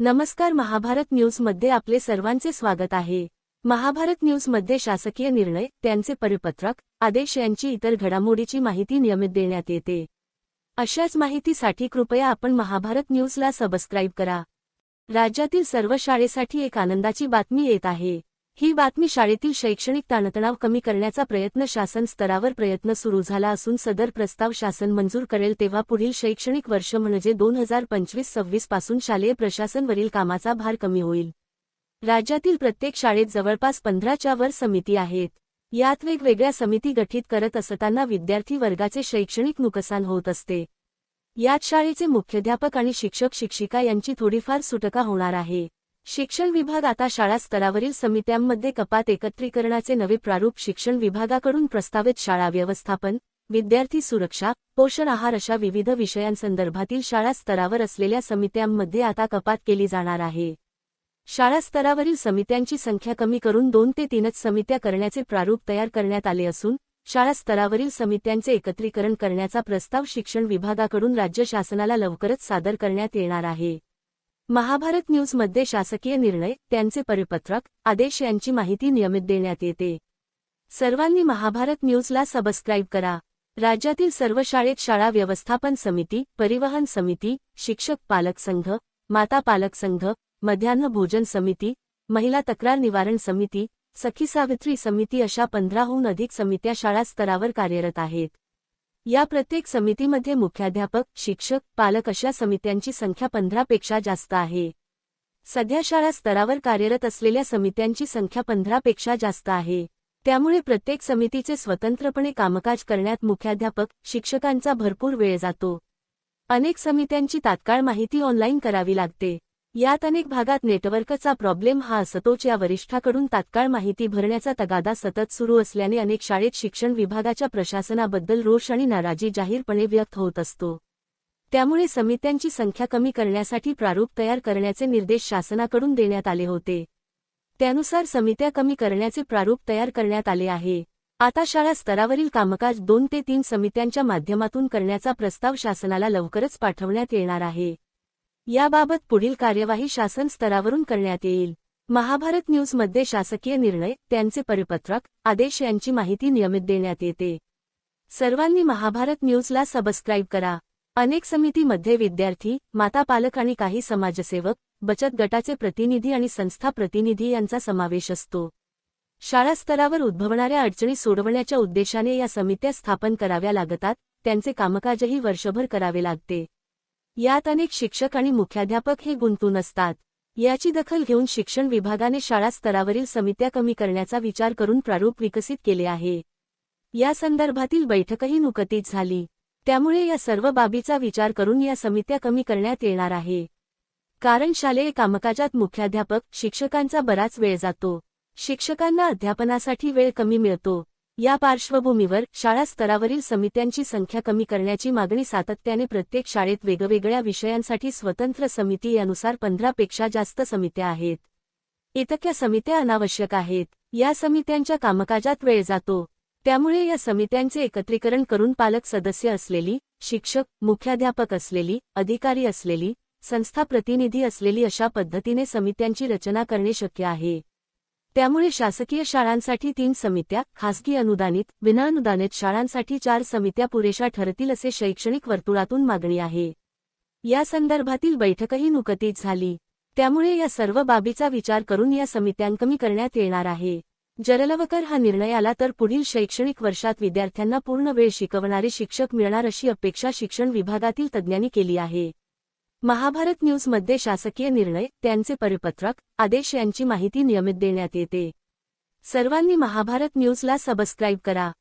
नमस्कार महाभारत न्यूजमध्ये आपले सर्वांचे स्वागत आहे. महाभारत न्यूजमध्ये शासकीय निर्णय त्यांचे परिपत्रक आदेश यांची इतर घडामोडीची माहिती नियमित देण्यात येते. अशाच माहितीसाठी कृपया आपण महाभारत न्यूजला सबस्क्राईब करा. राज्यातील सर्व शाळेसाठी एक आनंदाची बातमी येत आहे. ही बातमी शाळेतील शैक्षणिक ताणतणाव कमी करण्याचा प्रयत्न शासन स्तरावर प्रयत्न सुरू झाला असून सदर प्रस्ताव शासन मंजूर करेल तेव्हा पुढील शैक्षणिक वर्ष म्हणजे दोन हजार पंचवीस सव्वीसपासून शालेय प्रशासनवरील कामाचा भार कमी होईल. राज्यातील प्रत्येक शाळेत जवळपास पंधराच्या वर समिती आहेत. यात वेगवेगळ्या समिती गठीत करत असताना विद्यार्थी वर्गाचे शैक्षणिक नुकसान होत असते. यात शाळेचे मुख्याध्यापक आणि शिक्षक शिक्षिका यांची थोडीफार सुटका होणार आहे. शिक्षण विभाग आता शाळा स्तरावरील समित्यांमध्ये कपात एकत्रीकरणाचे नवे प्रारूप शिक्षण विभागाकडून प्रस्तावित शाळा व्यवस्थापन विद्यार्थी सुरक्षा पोषण आहार अशा विविध विषयांसंदर्भातील शाळा स्तरावर असलेल्या समित्यांमध्ये आता कपात केली जाणार आहे. शाळा स्तरावरील समित्यांची संख्या कमी करून दोन ते तीनच समित्या करण्याचे प्रारूप तयार करण्यात आले असून शाळा स्तरावरील समित्यांचे एकत्रीकरण करण्याचा प्रस्ताव शिक्षण विभागाकडून राज्य शासनाला लवकरच सादर करण्यात येणार आहे. महाभारत न्यूजमध्ये शासकीय निर्णय त्यांचे परिपत्रक आदेश यांची माहिती नियमित देण्यात येते. सर्वांनी महाभारत न्यूजला सबस्क्राईब करा. राज्यातील सर्व शाळेत शाळा व्यवस्थापन समिती परिवहन समिती शिक्षक पालक संघ माता पालक संघ मध्यान्ह भोजन समिती महिला तक्रार निवारण समिती सखी सावित्री समिती अशा पंधराहून अधिक समित्या शाळा स्तरावर कार्यरत आहेत. या प्रत्येक समितीमध्ये मुख्याध्यापक शिक्षक पालक अशा समित्यांची संख्या पंधरापेक्षा जास्त आहे. सध्या शाळा स्तरावर कार्यरत असलेल्या समित्यांची संख्या पंधरापेक्षा जास्त आहे. त्यामुळे प्रत्येक समितीचे स्वतंत्रपणे कामकाज करण्यात मुख्याध्यापक शिक्षकांचा भरपूर वेळ जातो. अनेक समित्यांची तात्काळ माहिती ऑनलाईन करावी लागते. यात अनेक भागात नेटवर्कचा प्रॉब्लेम हा असतोच या वरिष्ठाकडून तात्काळ माहिती भरण्याचा तगादा सतत सुरू असल्याने अनेक शाळेत शिक्षण विभागाच्या प्रशासनाबद्दल रोष आणि नाराजी जाहीरपणे व्यक्त होत असतो. त्यामुळे समित्यांची संख्या कमी करण्यासाठी प्रारूप तयार करण्याचे निर्देश शासनाकडून देण्यात आले होते. त्यानुसार समित्या कमी करण्याचे प्रारूप तयार करण्यात आले आहे. आता शाळा स्तरावरील कामकाज दोन ते तीन समित्यांच्या माध्यमातून करण्याचा प्रस्ताव शासनाला लवकरच पाठवण्यात येणार आहे. याबाबत पुढील कार्यवाही शासन स्तरावरून करण्यात येईल. महाभारत न्यूजमध्ये शासकीय निर्णय त्यांचे परिपत्रक आदेश यांची माहिती नियमित देण्यात येते. सर्वांनी महाभारत न्यूजला सबस्क्राईब करा. अनेक समितीमध्ये विद्यार्थी माता पालक आणि काही समाजसेवक बचत गटाचे प्रतिनिधी आणि संस्था प्रतिनिधी यांचा समावेश असतो. शाळा स्तरावर उद्भवणाऱ्या अडचणी सोडवण्याच्या उद्देशाने या समित्या स्थापन कराव्या लागतात त्यांचे कामकाजही वर्षभर करावे लागते. यात अनेक शिक्षक आणि मुख्याध्यापक हे गुंतून असतात. याची दखल घेऊन शिक्षण विभागाने शाळा स्तरावरील समित्या कमी करण्याचा विचार करून प्रारूप विकसित केले आहे. या संदर्भातील बैठकही नुकतीच झाली. त्यामुळे या सर्व बाबीचा विचार करून या समित्या कमी करण्यात येणार आहे. कारण शालेय कामकाजात मुख्याध्यापक शिक्षकांचा बराच वेळ जातो. शिक्षकांना अध्यापनासाठी वेळ कमी मिळतो. या पार्श्वभूमीवर शाळा स्तरावरील समित्यांची संख्या कमी करण्याची मागणी सातत्याने प्रत्येक शाळेत वेगवेगळ्या विषयांसाठी स्वतंत्र समिती यानुसार पंधरापेक्षा जास्त समित्या आहेत. इतक्या समित्या अनावश्यक आहेत. या समित्यांच्या कामकाजात वेळ जातो. त्यामुळे या समित्यांचे एकत्रीकरण करून पालक सदस्य असलेली शिक्षक मुख्याध्यापक असलेली अधिकारी असलेली संस्था प्रतिनिधी असलेली अशा पद्धतीने समित्यांची रचना करणे शक्य आहे. त्यामुळे शासकीय शाळांसाठी तीन समित्या खासगी अनुदानित विनाअनुदानित शाळांसाठी चार समित्या पुरेशा ठरतील असे शैक्षणिक वर्तुळातून मागणी आहे. या संदर्भातील बैठकही नुकतीच झाली. त्यामुळे या सर्व बाबीचा विचार करून या समित्यांकमी करण्यात येणार आहे. जरलवकर हा निर्णय आला तर पुढील शैक्षणिक वर्षात विद्यार्थ्यांना पूर्ण वेळ शिकवणारे शिक्षक मिळणार अशी अपेक्षा शिक्षण विभागातील तज्ज्ञांनी केली आहे. महाभारत न्यूजमध्ये शासकीय निर्णय त्यांचे परिपत्रक आदेश यांची माहिती नियमित देण्यात येते. सर्वांनी महाभारत न्यूजला सबस्क्राईब करा.